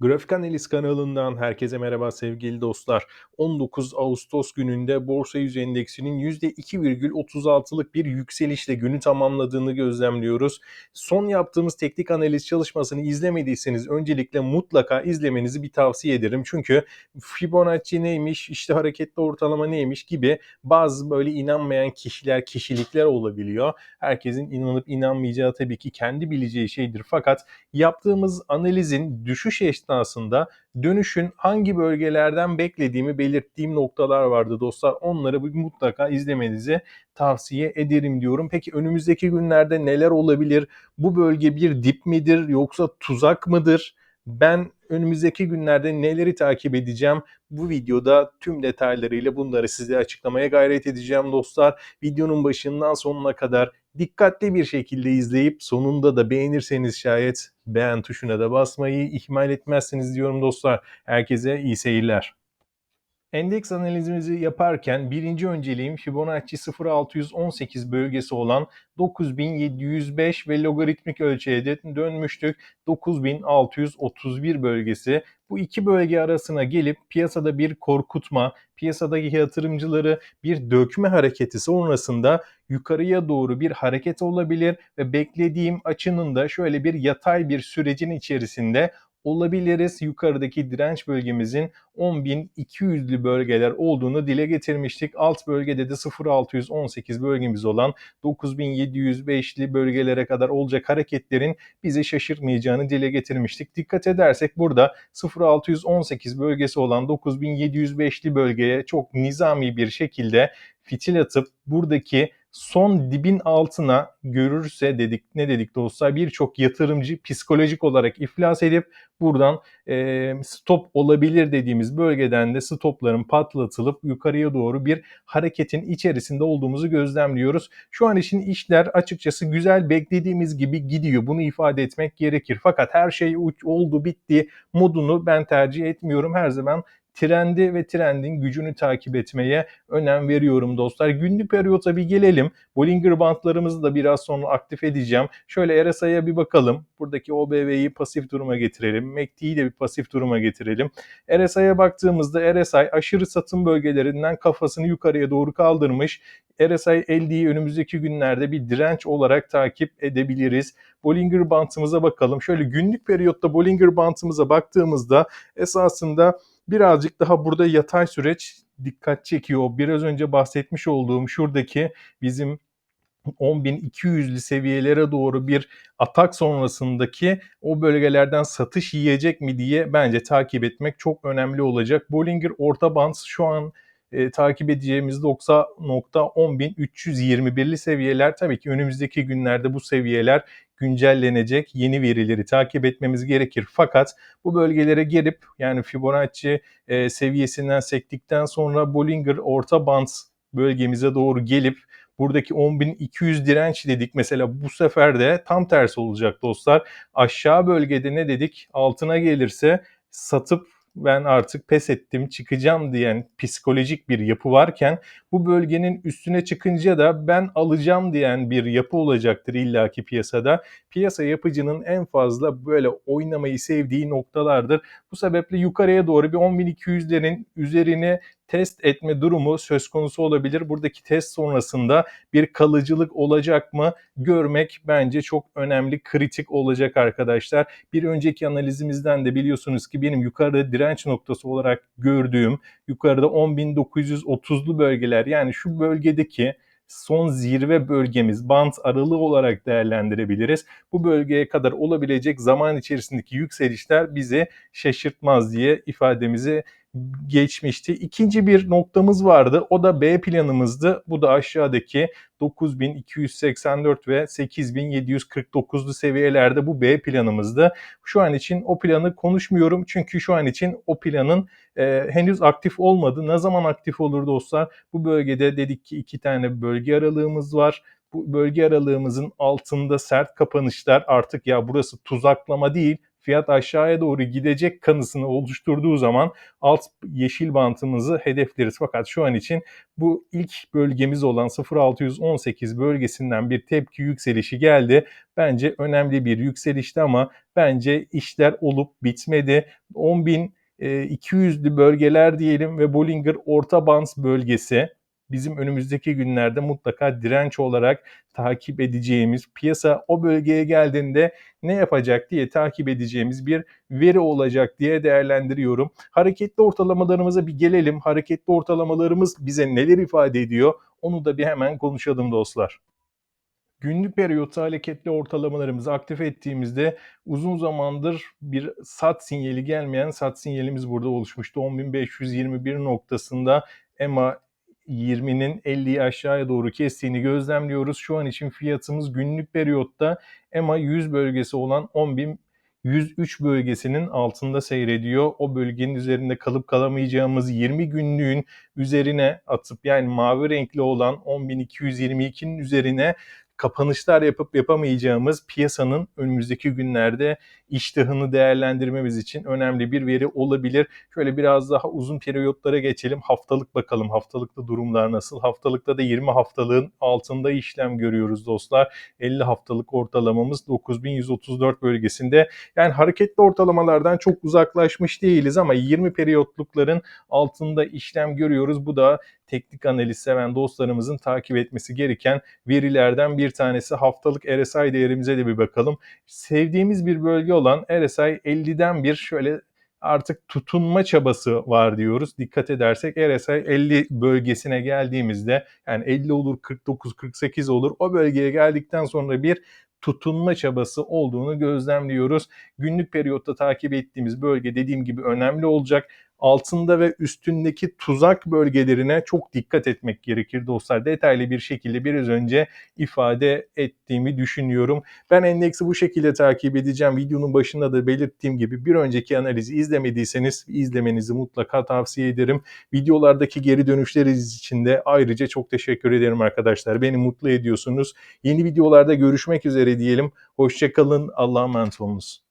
Grafik Analiz kanalından herkese merhaba sevgili dostlar. 19 Ağustos gününde Borsa Yüz Endeksinin %2,36'lık bir yükselişle günü tamamladığını gözlemliyoruz. Son yaptığımız teknik analiz çalışmasını izlemediyseniz öncelikle mutlaka izlemenizi bir tavsiye ederim. Çünkü Fibonacci neymiş, işte hareketli ortalama neymiş gibi bazı böyle inanmayan kişiler, kişilikler olabiliyor. Herkesin inanıp inanmayacağı tabii ki kendi bileceği şeydir. Fakat yaptığımız analizin düşüş esnasında dönüşün hangi bölgelerden beklediğimi belirttiğim noktalar vardı dostlar. Onları mutlaka izlemenizi tavsiye ederim diyorum. Peki önümüzdeki günlerde neler olabilir? Bu bölge bir dip midir yoksa tuzak mıdır? Ben önümüzdeki günlerde neleri takip edeceğim? Bu videoda tüm detaylarıyla bunları size açıklamaya gayret edeceğim dostlar. Videonun başından sonuna kadar dikkatli bir şekilde izleyip sonunda da beğenirseniz şayet beğen tuşuna da basmayı ihmal etmezsiniz diyorum dostlar. Herkese iyi seyirler. Endeks analizimizi yaparken birinci önceliğim Fibonacci 0618 bölgesi olan 9705 ve logaritmik ölçeğe dönmüştük 9631 bölgesi. Bu iki bölge arasına gelip piyasada bir korkutma, piyasadaki yatırımcıları bir dökme hareketi sonrasında yukarıya doğru bir hareket olabilir ve beklediğim açının da şöyle bir yatay bir sürecin içerisinde olabiliriz. Yukarıdaki direnç bölgemizin 10.200'lü bölgeler olduğunu dile getirmiştik. Alt bölgede de 0618 bölgemiz olan 9705'li bölgelere kadar olacak hareketlerin bizi şaşırtmayacağını dile getirmiştik. Dikkat edersek burada 0618 bölgesi olan 9705'li bölgeye çok nizami bir şekilde fitil atıp buradaki son dibin altına görürse dedik ne dedik dostlar birçok yatırımcı psikolojik olarak iflas edip buradan e, stop olabilir dediğimiz bölgeden de stopların patlatılıp yukarıya doğru bir hareketin içerisinde olduğumuzu gözlemliyoruz. Şu an için işler açıkçası güzel beklediğimiz gibi gidiyor. Bunu ifade etmek gerekir. Fakat her şey oldu bitti modunu ben tercih etmiyorum. Her zaman trendi ve trendin gücünü takip etmeye önem veriyorum dostlar. Günlük periyota bir gelelim. Bollinger bantlarımızı da biraz sonra aktif edeceğim. Şöyle RSI'ye bir bakalım. Buradaki OBV'yi pasif duruma getirelim. MACD'yi de bir pasif duruma getirelim. RSI'ye baktığımızda RSI aşırı satım bölgelerinden kafasını yukarıya doğru kaldırmış. RSI 50'yi önümüzdeki günlerde bir direnç olarak takip edebiliriz. Bollinger bantımıza bakalım. Şöyle günlük periyotta Bollinger bantımıza baktığımızda esasında birazcık daha burada yatay süreç dikkat çekiyor. Biraz önce bahsetmiş olduğum şuradaki bizim 10.200'lü seviyelere doğru bir atak sonrasındaki o bölgelerden satış yiyecek mi diye bence takip etmek çok önemli olacak. Bollinger orta band şu an e, takip edeceğimiz 90.10321'li seviyeler tabii ki önümüzdeki günlerde bu seviyeler güncellenecek yeni verileri takip etmemiz gerekir. Fakat bu bölgelere gelip yani Fibonacci e, seviyesinden sektikten sonra Bollinger orta band bölgemize doğru gelip buradaki 10.200 direnç dedik mesela bu sefer de tam tersi olacak dostlar. Aşağı bölgede ne dedik? Altına gelirse satıp ben artık pes ettim çıkacağım diyen psikolojik bir yapı varken bu bölgenin üstüne çıkınca da ben alacağım diyen bir yapı olacaktır illaki piyasada. Piyasa yapıcının en fazla böyle oynamayı sevdiği noktalardır. Bu sebeple yukarıya doğru bir 10.200'lerin üzerine test etme durumu söz konusu olabilir. Buradaki test sonrasında bir kalıcılık olacak mı görmek bence çok önemli, kritik olacak arkadaşlar. Bir önceki analizimizden de biliyorsunuz ki benim yukarıda direnç noktası olarak gördüğüm yukarıda 10.930'lu bölgeler yani şu bölgedeki son zirve bölgemiz bant aralığı olarak değerlendirebiliriz. Bu bölgeye kadar olabilecek zaman içerisindeki yükselişler bizi şaşırtmaz diye ifademizi geçmişti. İkinci bir noktamız vardı. O da B planımızdı. Bu da aşağıdaki 9284 ve 8749'lu seviyelerde bu B planımızdı. Şu an için o planı konuşmuyorum. Çünkü şu an için o planın e, henüz aktif olmadı. Ne zaman aktif olur dostlar? Bu bölgede dedik ki iki tane bölge aralığımız var bu bölge aralığımızın altında sert kapanışlar artık ya burası tuzaklama değil fiyat aşağıya doğru gidecek kanısını oluşturduğu zaman alt yeşil bantımızı hedefleriz. Fakat şu an için bu ilk bölgemiz olan 0618 bölgesinden bir tepki yükselişi geldi. Bence önemli bir yükselişti ama bence işler olup bitmedi. 10.200'lü e, bölgeler diyelim ve Bollinger orta band bölgesi bizim önümüzdeki günlerde mutlaka direnç olarak takip edeceğimiz, piyasa o bölgeye geldiğinde ne yapacak diye takip edeceğimiz bir veri olacak diye değerlendiriyorum. Hareketli ortalamalarımıza bir gelelim. Hareketli ortalamalarımız bize neler ifade ediyor? Onu da bir hemen konuşalım dostlar. Günlük periyotta hareketli ortalamalarımızı aktif ettiğimizde uzun zamandır bir sat sinyali gelmeyen sat sinyalimiz burada oluşmuştu. 10.521 noktasında EMA 20'nin 50'yi aşağıya doğru kestiğini gözlemliyoruz. Şu an için fiyatımız günlük periyotta EMA 100 bölgesi olan 10.103 bölgesinin altında seyrediyor. O bölgenin üzerinde kalıp kalamayacağımız 20 günlüğün üzerine atıp yani mavi renkli olan 10.222'nin üzerine kapanışlar yapıp yapamayacağımız piyasanın önümüzdeki günlerde iştahını değerlendirmemiz için önemli bir veri olabilir. Şöyle biraz daha uzun periyotlara geçelim. Haftalık bakalım. Haftalıkta durumlar nasıl? Haftalıkta da 20 haftalığın altında işlem görüyoruz dostlar. 50 haftalık ortalamamız 9134 bölgesinde. Yani hareketli ortalamalardan çok uzaklaşmış değiliz ama 20 periyotlukların altında işlem görüyoruz. Bu da teknik analiz seven dostlarımızın takip etmesi gereken verilerden bir tanesi. Haftalık RSI değerimize de bir bakalım. Sevdiğimiz bir bölge olan RSI 50'den bir şöyle artık tutunma çabası var diyoruz. Dikkat edersek RSI 50 bölgesine geldiğimizde yani 50 olur 49 48 olur o bölgeye geldikten sonra bir tutunma çabası olduğunu gözlemliyoruz. Günlük periyotta takip ettiğimiz bölge dediğim gibi önemli olacak altında ve üstündeki tuzak bölgelerine çok dikkat etmek gerekir dostlar. Detaylı bir şekilde biraz önce ifade ettiğimi düşünüyorum. Ben endeksi bu şekilde takip edeceğim. Videonun başında da belirttiğim gibi bir önceki analizi izlemediyseniz izlemenizi mutlaka tavsiye ederim. Videolardaki geri dönüşleriniz için de ayrıca çok teşekkür ederim arkadaşlar. Beni mutlu ediyorsunuz. Yeni videolarda görüşmek üzere diyelim. Hoşçakalın. Allah'a emanet olunuz.